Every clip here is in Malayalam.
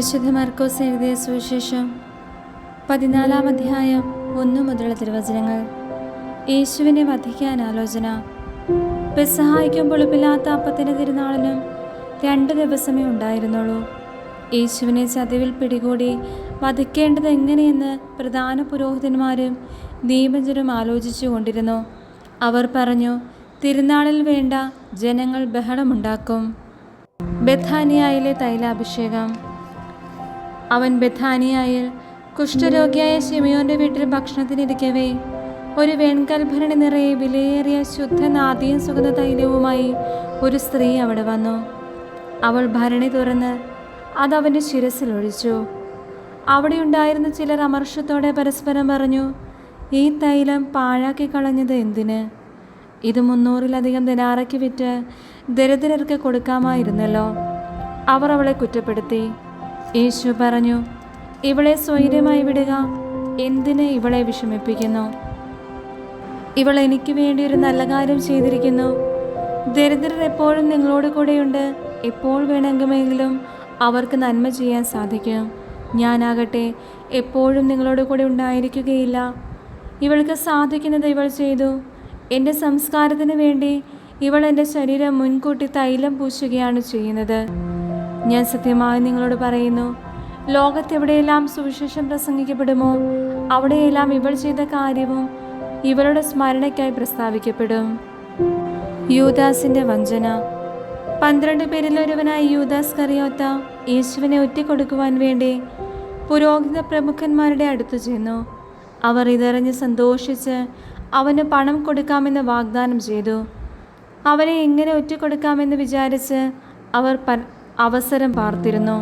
വിശുദ്ധ മർക്കോസ് എഴുതിയ സുവിശേഷം പതിനാലാം അധ്യായം ഒന്നു മുതലുള്ള തിരുവചനങ്ങൾ. യേശുവിനെ വധിക്കാൻ ആലോചന. പെസഹായിക്കും പൊളിപ്പില്ലാത്ത അപ്പത്തിന്റെ തിരുനാളിനും രണ്ട് ദിവസമേ ഉണ്ടായിരുന്നുള്ളൂ. യേശുവിനെ ചതിവിൽ പിടികൂടി വധിക്കേണ്ടത് എങ്ങനെയെന്ന് പ്രധാന പുരോഹിതന്മാരും നിയമജരും ആലോചിച്ചു കൊണ്ടിരുന്നു. അവർ പറഞ്ഞു തിരുനാളിൽ വേണ്ട ജനങ്ങൾ ബഹളമുണ്ടാക്കും. ബഥാനിയായിലെ തൈലാഭിഷേകം. അവൻ ബഥാനിയായിൽ കുഷ്ഠരോഗിയായ ഷിമിയോന്റെ വീട്ടിൽ ഭക്ഷണത്തിനിരിക്കവേ. ഒരു വെൺകൽഭരണി നിറയെ വിലയേറിയ ശുദ്ധ നാദിയും സുഗന്ധ തൈലവുമായി ഒരു സ്ത്രീ അവിടെ വന്നു. അവൾ ഭരണി തുറന്ന് അതവന്റെ ശിരസിലൊഴിച്ചു അവിടെ ഉണ്ടായിരുന്ന ചിലർ അമർഷത്തോടെ പരസ്പരം പറഞ്ഞു ഈ തൈലം പാഴാക്കി കളഞ്ഞത് എന്തിന്? ഇത് മുന്നൂറിലധികം ദിനാറയ്ക്ക് വിറ്റ് ദരിദ്രർക്ക് കൊടുക്കാമായിരുന്നല്ലോ. അവർ അവളെ കുറ്റപ്പെടുത്തി. യേശു പറഞ്ഞു ഇവളെ സ്വൈര്യമായി വിടുക. എന്തിനെ ഇവളെ വിഷമിപ്പിക്കുന്നു? ഇവൾ എനിക്ക് വേണ്ടി ഒരു നല്ല കാര്യം ചെയ്തിരിക്കുന്നു. ദരിദ്രർ എപ്പോഴും നിങ്ങളോട് കൂടെയുണ്ട്. എപ്പോൾ വേണമെങ്കിലും അവർക്ക് നന്മ ചെയ്യാൻ സാധിക്കും. ഞാനാകട്ടെ എപ്പോഴും നിങ്ങളോട് കൂടെ ഉണ്ടായിരിക്കുകയില്ല. ഇവൾക്ക് സാധിക്കുന്നത് ഇവൾ ചെയ്തു. എന്റെ സംസ്കാരത്തിന് വേണ്ടി ഇവൾ എന്റെ ശരീരം മുൻകൂട്ടി തൈലം പൂശുകയാണ് ചെയ്യുന്നത്. ഞാൻ സത്യമായി നിങ്ങളോട് പറയുന്നു ലോകത്തെവിടെയെല്ലാം സുവിശേഷം പ്രസംഗിക്കപ്പെടുമോ അവിടെയെല്ലാം ഇവൾ ചെയ്ത കാര്യവും ഇവളുടെ സ്മരണയ്ക്കായി പ്രസ്താവിക്കപ്പെടും. യൂദാസിന്റെ വഞ്ചന. പന്ത്രണ്ട് പേരിൽ ഒരുവനായ യൂദാസ് കറിയോത്ത യേശുവിനെ ഒറ്റക്കൊടുക്കുവാൻ വേണ്ടി പുരോഹിത പ്രമുഖന്മാരുടെ അടുത്തു ചെന്നു. അവർ ഇതറിഞ്ഞ് സന്തോഷിച്ച് അവന് പണം കൊടുക്കാമെന്ന് വാഗ്ദാനം ചെയ്തു. അവനെ എങ്ങനെ ഒറ്റിക്കൊടുക്കാമെന്ന് വിചാരിച്ച് അവർ അവസരം പാർത്തിരുന്നു.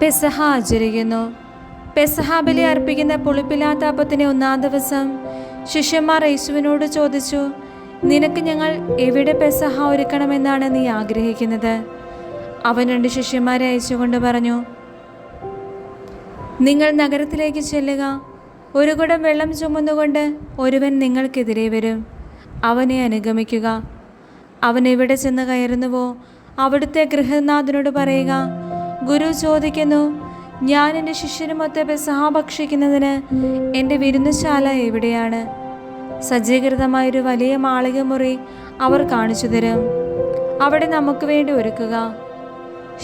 പെസഹ ആചരിക്കുന്നു. പെസഹ ബലി അർപ്പിക്കുന്ന പുളിപ്പില്ലാത്ത ഒന്നാം ദിവസം ശിഷ്യന്മാർ യേശുവിനോട് ചോദിച്ചു നിനക്ക് ഞങ്ങൾ എവിടെ പെസഹ ഒരുക്കണമെന്നാണ് നീ ആഗ്രഹിക്കുന്നത്? അവൻ രണ്ട് ശിഷ്യന്മാരെ അയച്ചുകൊണ്ട് പറഞ്ഞു നിങ്ങൾ നഗരത്തിലേക്ക് ചെല്ലുക. ഒരു കുടം വെള്ളം ചുമന്നുകൊണ്ട് ഒരുവൻ നിങ്ങൾക്കെതിരെ വരും. അവനെ അനുഗമിക്കുക. അവൻ എവിടെ ചെന്ന് കയറുന്നുവോ അവിടുത്തെ ഗൃഹനാഥനോട് പറയുക ഗുരു ചോദിക്കുന്നു ഞാൻ എന്റെ ശിഷ്യനുമൊത്ത് പെസഹ ഭക്ഷിക്കുന്നതിന് എന്റെ വിരുന്നശാല എവിടെയാണ്? സജ്ജീകൃതമായൊരു വലിയ മാളിക മുറി അവർ കാണിച്ചു തരും. അവിടെ നമുക്ക് വേണ്ടി ഒരുക്കുക.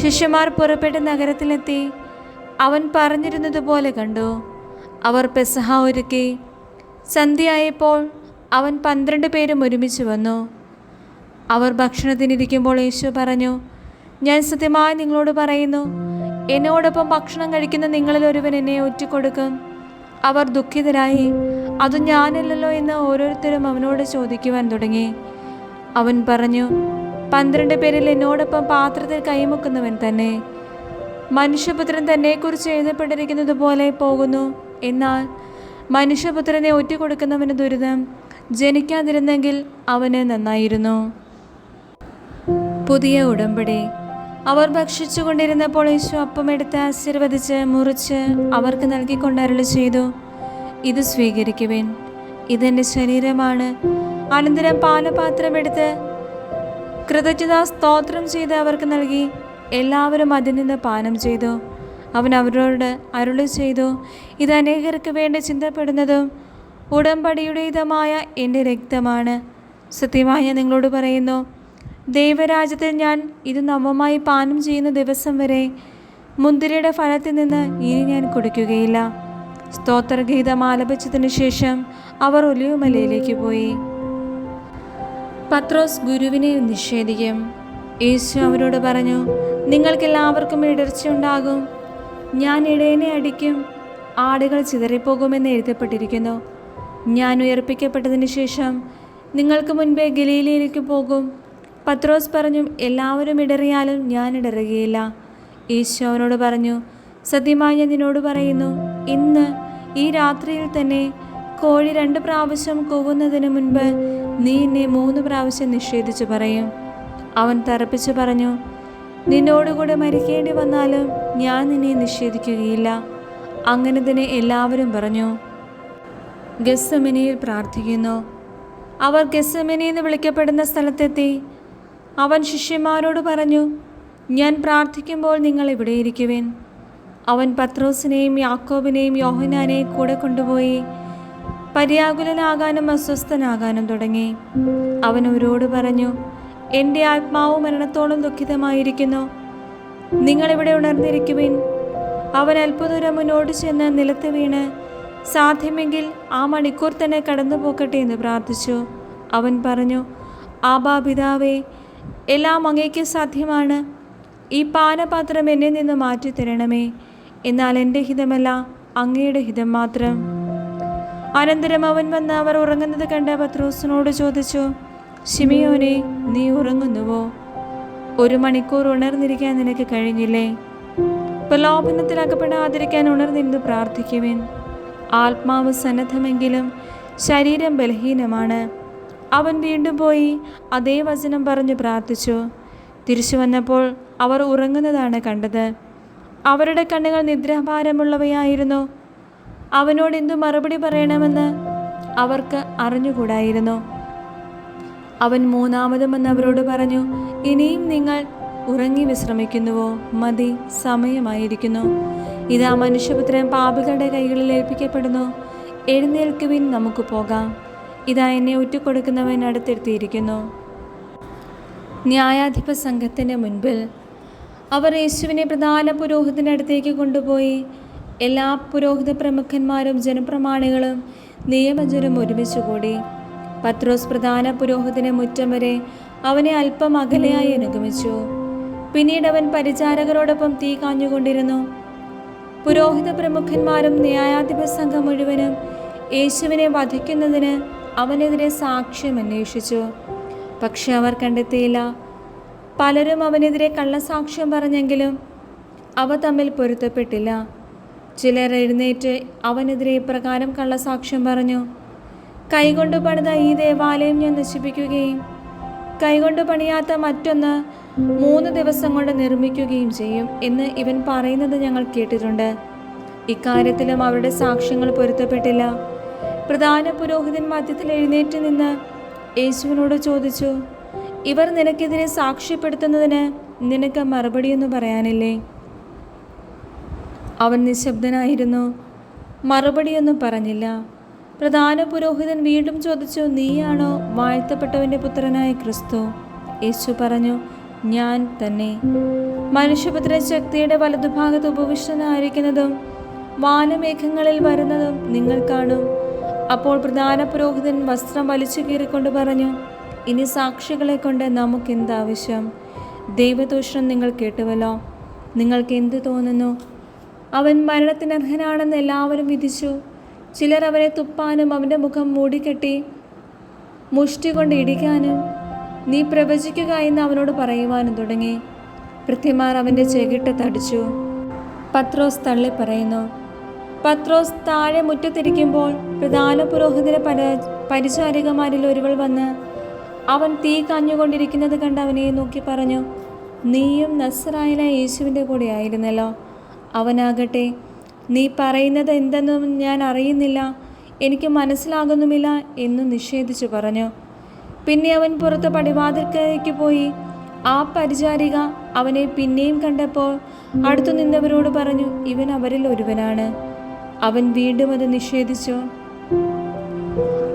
ശിഷ്യന്മാർ പുറപ്പെട്ട് നഗരത്തിലെത്തി. അവൻ പറഞ്ഞിരുന്നതുപോലെ കണ്ടു. അവർ പെസഹ ഒരുക്കി. സന്ധ്യയായപ്പോൾ അവൻ പന്ത്രണ്ട് പേരും ഒരുമിച്ച് വന്നു. അവർ ഭക്ഷണത്തിനിരിക്കുമ്പോൾ യേശു പറഞ്ഞു ഞാൻ സത്യമായി നിങ്ങളോട് പറയുന്നു എന്നോടൊപ്പം ഭക്ഷണം കഴിക്കുന്ന നിങ്ങളിൽ ഒരുവൻ എന്നെ ഒറ്റിക്കൊടുക്കും. അവർ ദുഃഖിതരായി അത് ഞാനല്ലല്ലോ എന്ന് ഓരോരുത്തരും അവനോട് ചോദിക്കുവാൻ തുടങ്ങി. അവൻ പറഞ്ഞു പന്ത്രണ്ട് പേരിൽ എന്നോടൊപ്പം പാത്രത്തിൽ കൈമുക്കുന്നവൻ തന്നെ. മനുഷ്യപുത്രൻ തന്നെക്കുറിച്ച് എഴുതപ്പെട്ടിരിക്കുന്നത് പോലെ പോകുന്നു. എന്നാൽ മനുഷ്യപുത്രനെ ഒറ്റ കൊടുക്കുന്നവന് ദുരിതം ജനിക്കാതിരുന്നെങ്കിൽ അവന് നന്നായിരുന്നു. പുതിയ ഉടമ്പടി. അവർ ഭക്ഷിച്ചുകൊണ്ടിരുന്നപ്പോൾ യേശു അപ്പമെടുത്ത് ആശീർവദിച്ച് മുറിച്ച് അവർക്ക് നൽകിക്കൊണ്ടരുളി ചെയ്തു. ഇത് സ്വീകരിക്കുവിൻ. ഇതെന്റെ ശരീരമാണ്. അനന്തരം പാനപാത്രമെടുത്ത് കൃതജ്ഞതാ സ്തോത്രം ചെയ്ത് അവർക്ക് നൽകി. എല്ലാവരും അതിൽ നിന്ന് പാനം ചെയ്തു. അവൻ അവരോട് അരുളി ചെയ്തു. ഇത് അനേകർക്ക് വേണ്ടി ചിന്തപ്പെടുന്നതും ഉടമ്പടിയുടേതുമായ എന്റെ രക്തമാണ്. സത്യമായി നിങ്ങളോട് പറയുന്നു ദൈവരാജ്യത്തിൽ ഞാൻ ഇത് നവമായി പാനം ചെയ്യുന്ന ദിവസം വരെ മുന്തിരിയുടെ ഫലത്തിൽ നിന്ന് ഇനി ഞാൻ കുടിക്കുകയില്ല. സ്തോത്രഗീതം ആലപിച്ചതിനു ശേഷം അവർ ഒലിവുമലയിലേക്ക് പോയി. പത്രോസ് ഗുരുവിനെ നിഷേധിക്കും. യേശു അവരോട് പറഞ്ഞു നിങ്ങൾക്കെല്ലാവർക്കും ഇടർച്ചയുണ്ടാകും. ഞാൻ ഇടയനെ അടിക്കും. ആടുകൾ ചിതറിപ്പോകുമെന്ന് എഴുതപ്പെട്ടിരിക്കുന്നു. ഞാൻ ഉയർപ്പിക്കപ്പെട്ടതിന് ശേഷം നിങ്ങൾക്ക് മുൻപേ ഗലീലയിലേക്ക് പോകും. പത്രോസ് പറഞ്ഞു എല്ലാവരും ഇടറിയാലും ഞാൻ ഇടറുകയില്ല. ഈശോ അവനോട് പറഞ്ഞു സത്യമായി ഞാൻ നിന്നോട് പറയുന്നു ഇന്ന് ഈ രാത്രിയിൽ തന്നെ കോഴി രണ്ട് പ്രാവശ്യം കൂവുന്നതിന് മുൻപ് നീ എന്നെ മൂന്ന് പ്രാവശ്യം നിഷേധിച്ചു പറയും. അവൻ തറപ്പിച്ചു പറഞ്ഞു നിന്നോടുകൂടെ മരിക്കേണ്ടി വന്നാലും ഞാൻ നിന്നെ നിഷേധിക്കുകയില്ല. അങ്ങനെ തന്നെ എല്ലാവരും പറഞ്ഞു. ഗസ്സമിനിയിൽ പ്രാർത്ഥിക്കുന്നു. അവർ ഗസ്സമിനി എന്ന് വിളിക്കപ്പെടുന്ന സ്ഥലത്തെത്തി അവൻ ശിഷ്യന്മാരോട് പറഞ്ഞു ഞാൻ പ്രാർത്ഥിക്കുമ്പോൾ നിങ്ങൾ ഇവിടെ ഇരിക്കുവേൻ. അവൻ പത്രോസിനെയും യാക്കോബിനെയും യോഹനാനെയും കൂടെ കൊണ്ടുപോയി പര്യാകുലനാകാനും അസ്വസ്ഥനാകാനും തുടങ്ങി. അവൻ അവരോട് പറഞ്ഞു എന്റെ ആത്മാവ് മരണത്തോളം ദുഃഖിതമായിരിക്കുന്നു. നിങ്ങളിവിടെ ഉണർന്നിരിക്കുവിൻ. അവൻ അല്പദൂരം മുന്നോട്ട് ചെന്ന് നിലത്ത് വീണ് സാധ്യമെങ്കിൽ ആ മണിക്കൂർ തന്നെ കടന്നു പോക്കട്ടെ എന്ന് പ്രാർത്ഥിച്ചു. അവൻ പറഞ്ഞു ആബാ പിതാവേ എല്ലാം അങ്ങേക്ക് സാധ്യമാണ്. ഈ പാനപാത്രം എന്നെ നിന്ന് മാറ്റി തരണമേ. എന്നാൽ എന്റെ ഹിതമല്ല അങ്ങയുടെ ഹിതം മാത്രം. അനന്തരം അവൻ വന്ന് അവർ ഉറങ്ങുന്നത് കണ്ട പത്രോസിനോട് ചോദിച്ചു ഷിമിയോനെ നീ ഉറങ്ങുന്നുവോ? ഒരു മണിക്കൂർ ഉണർന്നിരിക്കാൻ നിനക്ക് കഴിഞ്ഞില്ലേ? പ്രലോഭനത്തിൽ അകപ്പെടാതിരിക്കാൻ ഉണർന്നിരുന്നു പ്രാർത്ഥിക്കുവിൻ. ആത്മാവ് സന്നദ്ധമെങ്കിലും ശരീരം ബലഹീനമാണ്. അവൻ വീണ്ടും പോയി. അതേ വചനം പറഞ്ഞു പ്രാർത്ഥിച്ചു. തിരിച്ചു വന്നപ്പോൾ അവർ ഉറങ്ങുന്നതാണ് കണ്ടത്. അവരുടെ കണ്ണുകൾ നിദ്രാഭാരമുള്ളവയായിരുന്നു അവനോട് എന്തു മറുപടി പറയണമെന്ന് അവർക്ക് അറിഞ്ഞുകൂടായിരുന്നു. അവൻ മൂന്നാമതും വന്ന് അവരോട് പറഞ്ഞു ഇനിയും നിങ്ങൾ ഉറങ്ങി വിശ്രമിക്കുന്നുവോ? മതി സമയമായിരിക്കുന്നു. ഇതാ മനുഷ്യപുത്രൻ പാപികളുടെ കൈകളിൽ ഏൽപ്പിക്കപ്പെടുന്നു. എഴുന്നേൽക്കുവിൻ നമുക്ക് പോകാം. ഇതാ എന്നെ അടുത്തെത്തിയിരിക്കുന്നു. ന്യായാധിപ സംഘത്തിന്റെ മുൻപിൽ അവർ യേശുവിനെ പ്രധാന പുരോഹിതന്റെ അടുത്തേക്ക് കൊണ്ടുപോയി എല്ലാ പുരോഹിത പ്രമുഖന്മാരും ജനപ്രമാണികളും നിയമജരും ഒരുമിച്ച് കൂടി. പത്രോസ് പ്രധാന പുരോഹിതനെ മുറ്റം വരെ അവനെ അല്പം അകലെയായി അനുഗമിച്ചു. പിന്നീട് അവൻ പരിചാരകരോടൊപ്പം തീ കാഞ്ഞുകൊണ്ടിരുന്നു. പുരോഹിത പ്രമുഖന്മാരും ന്യായാധിപ സംഘം മുഴുവനും യേശുവിനെ വധിക്കുന്നതിന് അവനെതിരെ സാക്ഷ്യം അന്വേഷിച്ചു. പക്ഷെ അവർ കണ്ടെത്തിയില്ല. പലരും അവനെതിരെ കള്ളസാക്ഷ്യം പറഞ്ഞെങ്കിലും അവ തമ്മിൽ പൊരുത്തപ്പെട്ടില്ല. ചിലർ എഴുന്നേറ്റ് അവനെതിരെ ഇപ്രകാരം കള്ളസാക്ഷ്യം പറഞ്ഞു. കൈകൊണ്ട് പണിത ഈ ദേവാലയം ഞാൻ നശിപ്പിക്കുകയും കൈകൊണ്ട് പണിയാത്ത മറ്റൊന്ന് മൂന്ന് ദിവസം കൊണ്ട് നിർമ്മിക്കുകയും ചെയ്യും എന്ന് ഇവൻ പറയുന്നത് ഞങ്ങൾ കേട്ടിട്ടുണ്ട്. ഇക്കാര്യത്തിലും അവരുടെ സാക്ഷ്യങ്ങൾ പൊരുത്തപ്പെട്ടില്ല. പ്രധാന പുരോഹിതൻ മധ്യത്തിൽ എഴുന്നേറ്റ് നിന്ന് യേശുവിനോട് ചോദിച്ചു ഇവർ നിനക്കെതിരെ സാക്ഷ്യപ്പെടുത്തുന്നതിന് നിനക്ക് മറുപടിയൊന്നും പറയാനില്ലേ? അവൻ നിശബ്ദനായിരുന്നു മറുപടിയൊന്നും പറഞ്ഞില്ല. പ്രധാന പുരോഹിതൻ വീണ്ടും ചോദിച്ചു നീയാണോ വാഴ്ത്തപ്പെട്ടവന്റെ പുത്രനായ ക്രിസ്തു? യേശു പറഞ്ഞു ഞാൻ തന്നെ. മനുഷ്യപുത്ര ശക്തിയുടെ വലതുഭാഗത്ത് ഉപവിഷ്ടനായിരിക്കുന്നതും വാനമേഘങ്ങളിൽ വരുന്നതും നിങ്ങൾ കാണും. അപ്പോൾ പ്രധാന പുരോഹിതൻ വസ്ത്രം വലിച്ചു കീറിക്കൊണ്ട് പറഞ്ഞു ഇനി സാക്ഷികളെ കൊണ്ട് നമുക്ക് എന്താവശ്യം ദൈവദൂഷണം നിങ്ങൾ കേട്ടുവല്ലോ. നിങ്ങൾക്ക് എന്ത് തോന്നുന്നു? അവൻ മരണത്തിനർഹനാണെന്ന് എല്ലാവരും വിധിച്ചു. ചിലർ അവനെ തുപ്പാനും അവന്റെ മുഖം മൂടിക്കെട്ടി മുഷ്ടി കൊണ്ട് ഇടിക്കാനും നീ പ്രവചിക്കുക എന്ന് അവനോട് പറയുവാനും തുടങ്ങി. ഭൃത്യമാർ അവന്റെ ചെകിട്ട് തടിച്ചു. പത്രോസ് തള്ളി പറയുന്നു പത്രോസ് താഴെ മുറ്റത്തിരിക്കുമ്പോൾ പ്രധാന പുരോഹിതരെ പര പരിചാരികമാരിൽ ഒരുവൾ വന്ന് അവൻ തീ കാഞ്ഞുകൊണ്ടിരിക്കുന്നത് കണ്ട് അവനെ നോക്കി പറഞ്ഞു നീയും നസ്രായന യേശുവിന്റെ കൂടെ ആയിരുന്നല്ലോ. അവനാകട്ടെ നീ പറയുന്നത് എന്തെന്നും ഞാൻ അറിയുന്നില്ല എനിക്ക് മനസ്സിലാകുന്നുമില്ല എന്ന് നിഷേധിച്ചു പറഞ്ഞു. പിന്നെ അവൻ പുറത്ത് പടിവാതിൽക്കലേക്ക് പോയി. ആ പരിചാരിക അവനെ പിന്നെയും കണ്ടപ്പോൾ അടുത്തു നിന്നവരോട് പറഞ്ഞു ഇവൻ അവരിൽ ഒരുവനാണ്. അവൻ വീണ്ടും അത് നിഷേധിച്ചു.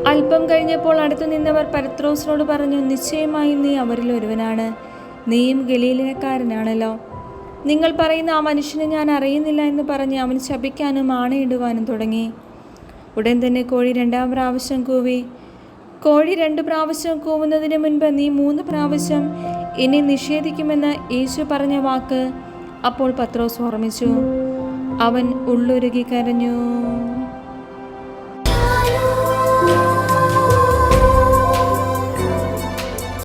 അല്പം കഴിഞ്ഞപ്പോൾ അടുത്തു നിന്നവർ പരത്രോസിനോട് പറഞ്ഞു നിശ്ചയമായും നീ അവരിൽ ഒരുവനാണ്. നീയും ഗലീലിനക്കാരനാണല്ലോ നിങ്ങൾ പറയുന്ന ആ മനുഷ്യനെ ഞാൻ അറിയുന്നില്ല എന്ന് പറഞ്ഞ് അവൻ ശപിക്കാനും ആണയിടുവാനും തുടങ്ങി. ഉടൻ തന്നെ കോഴി രണ്ടാം പ്രാവശ്യം കൂവി. കോഴി രണ്ട് പ്രാവശ്യം കൂവുന്നതിന് മുൻപ് നീ മൂന്ന് പ്രാവശ്യം എന്നെ നിഷേധിക്കുമെന്ന് യേശു പറഞ്ഞ വാക്ക് അപ്പോൾ പത്രോസ് ഓർമ്മിച്ചു. അവൻ ഉള്ളുരുകി കരഞ്ഞു.